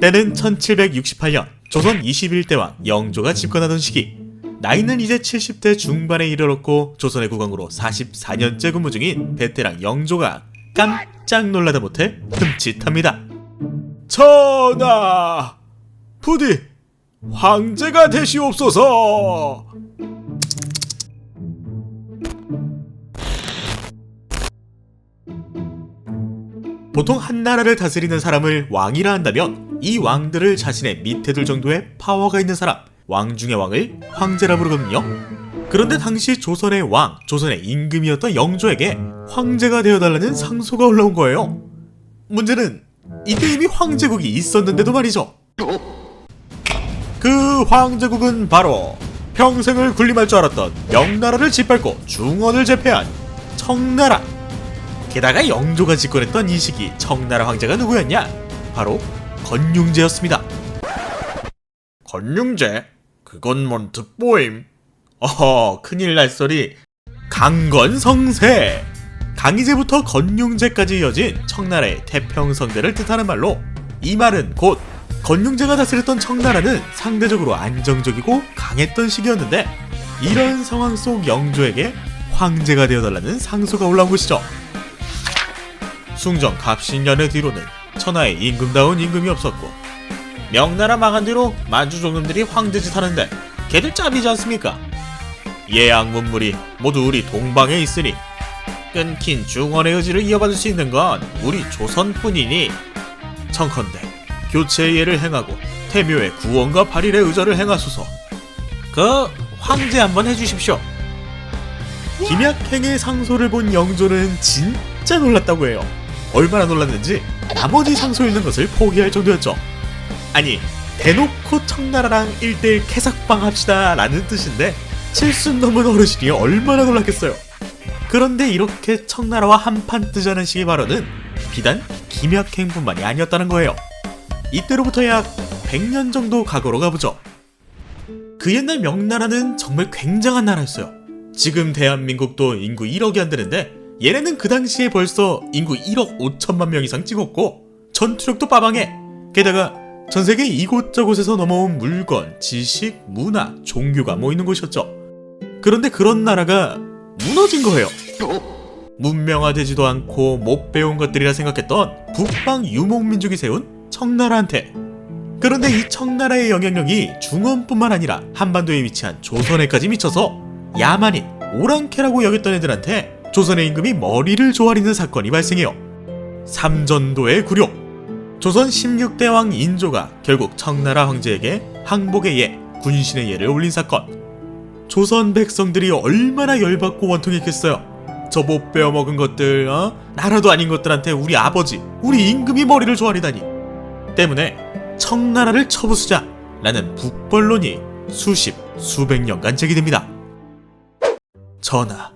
때는 1768년 조선 21대 왕 영조가 집권하던 시기 나이는 이제 70대 중반에 이르렀고 조선의 국왕으로 44년째 근무 중인 베테랑 영조가 깜짝 놀라다 못해 흠칫합니다. 전하! 부디 황제가 되시옵소서! 보통 한 나라를 다스리는 사람을 왕이라 한다면 이 왕들을 자신의 밑에 둘 정도의 파워가 있는 사람, 왕 중의 왕을 황제라 부르거든요. 그런데 당시 조선의 왕, 조선의 임금이었던 영조에게 황제가 되어달라는 상소가 올라온 거예요. 문제는 이때 이미 황제국이 있었는데도 말이죠. 그 황제국은 바로 평생을 군림할 줄 알았던 명나라를 짓밟고 중원을 제패한 청나라. 게다가 영조가 집권했던 이 시기 청나라 황제가 누구였냐? 바로 건융제였습니다. 건융제? 그건 뭔 듣보임? 어허 큰일 날 소리 강건성세 강희제부터 건융제까지 이어진 청나라의 태평성대를 뜻하는 말로 이 말은 곧 건융제가 다스렸던 청나라는 상대적으로 안정적이고 강했던 시기였는데 이런 상황 속 영조에게 황제가 되어달라는 상소가 올라온 것이죠. 숭정 갑신년의 뒤로는 천하에 임금다운 임금이 없었고 명나라 망한 뒤로 만주 종놈들이 황제짓 하는데 걔들 짭이지 않습니까? 예약 문물이 모두 우리 동방에 있으니 끊긴 중원의 의지를 이어받을 수 있는 건 우리 조선뿐이니. 청컨대 교체의 예를 행하고 태묘의 구원과 발일의 의절을 행하소서. 그 황제 한번 해주십시오. 김약행의 상소를 본 영조는 진짜 놀랐다고 해요 얼마나 놀랐는지 나머지 상소 있는 것을 포기할 정도였죠. 아니 대놓고 청나라랑 1대1 캐삭방 합시다 라는 뜻인데 칠순 넘은 어르신이 얼마나 놀랐겠어요. 그런데 이렇게 청나라와 한판 뜨자는 식의 발언은 비단 김약행뿐만이 아니었다는 거예요. 이때로부터 약 100년 정도 과거로 가보죠. 그 옛날 명나라는 정말 굉장한 나라였어요. 지금 대한민국도 인구 1억이 안 되는데 얘네는 그 당시에 벌써 인구 1억 5천만 명 이상 찍었고 전투력도 빠방해 게다가 전 세계 이곳저곳에서 넘어온 물건, 지식, 문화, 종교가 모이는 곳이었죠. 그런데 그런 나라가 무너진 거예요. 문명화되지도 않고 못 배운 것들이라 생각했던 북방 유목민족이 세운 청나라한테 그런데 이 청나라의 영향력이 중원뿐만 아니라 한반도에 위치한 조선에까지 미쳐서 야만인, 오랑캐라고 여겼던 애들한테 조선의 임금이 머리를 조아리는 사건이 발생해요. 삼전도의 굴욕 조선 16대 왕 인조가 결국 청나라 황제에게 항복의 예, 군신의 예를 올린 사건. 조선 백성들이 얼마나 열받고 원통했겠어요. 저 못 빼어먹은 것들, 어? 나라도 아닌 것들한테 우리 아버지, 우리 임금이 머리를 조아리다니. 때문에 청나라를 쳐부수자 라는 북벌론이 수십, 수백 년간 제기됩니다. 전하,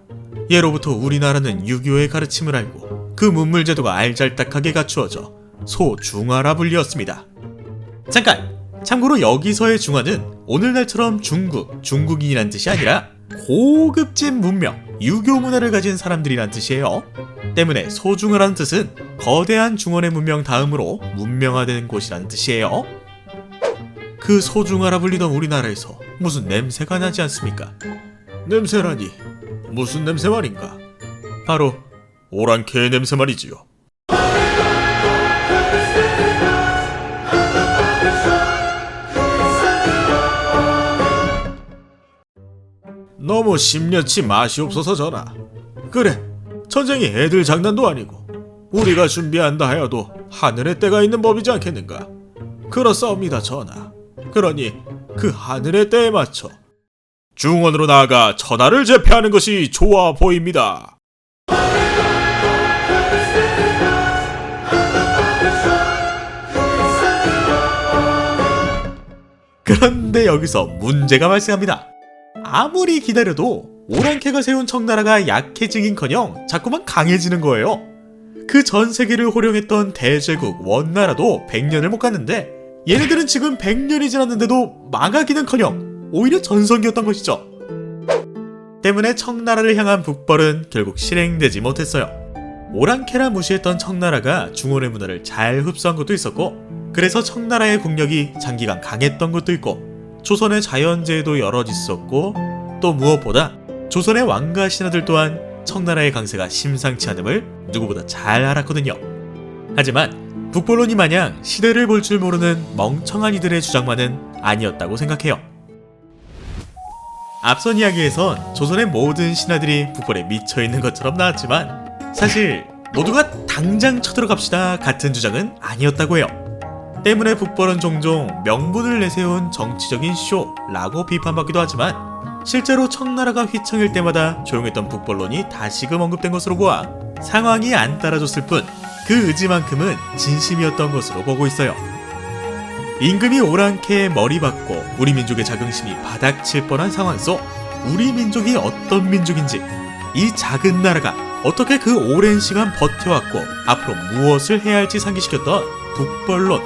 예로부터 우리나라는 유교의 가르침을 알고 그 문물제도가 알잘딱하게 갖추어져 소중화라 불리었습니다. 잠깐! 참고로 여기서의 중화는 오늘날처럼 중국, 중국인이란 뜻이 아니라 고급진 문명, 유교 문화를 가진 사람들이란 뜻이에요. 때문에 소중화라는 뜻은 거대한 중원의 문명 다음으로 문명화된 곳이라는 뜻이에요. 그 소중화라 불리던 우리나라에서 무슨 냄새가 나지 않습니까? 냄새라니 무슨 냄새 말인가? 바로 오랑캐의 냄새 말이지요. 너무 심려치 마시옵소서 전하. 그래, 전쟁이 애들 장난도 아니고 우리가 준비한다 하여도 하늘의 때가 있는 법이지 않겠는가? 그렇사옵니다 전하. 그러니 그 하늘의 때에 맞춰 중원으로 나아가 천하를 제패하는 것이 좋아 보입니다. 그런데 여기서 문제가 발생합니다. 아무리 기다려도 오랑캐가 세운 청나라가 약해지긴커녕 자꾸만 강해지는 거예요. 그 전 세계를 호령했던 대제국 원나라도 100년을 못 갔는데 얘네들은 지금 100년이 지났는데도 망하기는커녕 오히려 전성기였던 것이죠. 때문에 청나라를 향한 북벌은 결국 실행되지 못했어요. 오랑캐라 무시했던 청나라가 중원의 문화를 잘 흡수한 것도 있었고 그래서 청나라의 국력이 장기간 강했던 것도 있고 조선의 자연재해도 여럿 있었고 또 무엇보다 조선의 왕과 신하들 또한 청나라의 강세가 심상치 않음을 누구보다 잘 알았거든요. 하지만 북벌론이 마냥 시대를 볼 줄 모르는 멍청한 이들의 주장만은 아니었다고 생각해요. 앞선 이야기에선 조선의 모든 신하들이 북벌에 미쳐 있는 것처럼 나왔지만 사실 모두가 당장 쳐들어갑시다 같은 주장은 아니었다고 해요. 때문에 북벌은 종종 명분을 내세운 정치적인 쇼라고 비판받기도 하지만 실제로 청나라가 휘청일 때마다 조용했던 북벌론이 다시금 언급된 것으로 보아 상황이 안 따라줬을 뿐 그 의지만큼은 진심이었던 것으로 보고 있어요. 임금이 오랑캐에 머리 박고 우리 민족의 자긍심이 바닥칠 뻔한 상황 속 우리 민족이 어떤 민족인지 이 작은 나라가 어떻게 그 오랜 시간 버텨왔고 앞으로 무엇을 해야 할지 상기시켰던 북벌론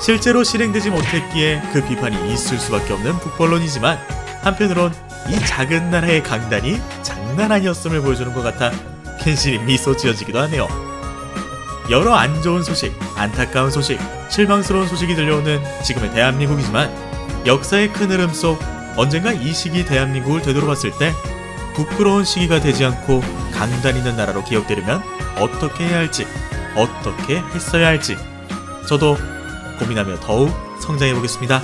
실제로 실행되지 못했기에 그 비판이 있을 수밖에 없는 북벌론이지만 한편으론 이 작은 나라의 강단이 장난 아니었음을 보여주는 것 같아 괜시리 미소 지어지기도 하네요. 여러 안 좋은 소식, 안타까운 소식, 실망스러운 소식이 들려오는 지금의 대한민국이지만 역사의 큰 흐름 속 언젠가 이 시기 대한민국을 되돌아봤을 때 부끄러운 시기가 되지 않고 강단 있는 나라로 기억되려면 어떻게 해야 할지, 어떻게 했어야 할지 저도 고민하며 더욱 성장해 보겠습니다.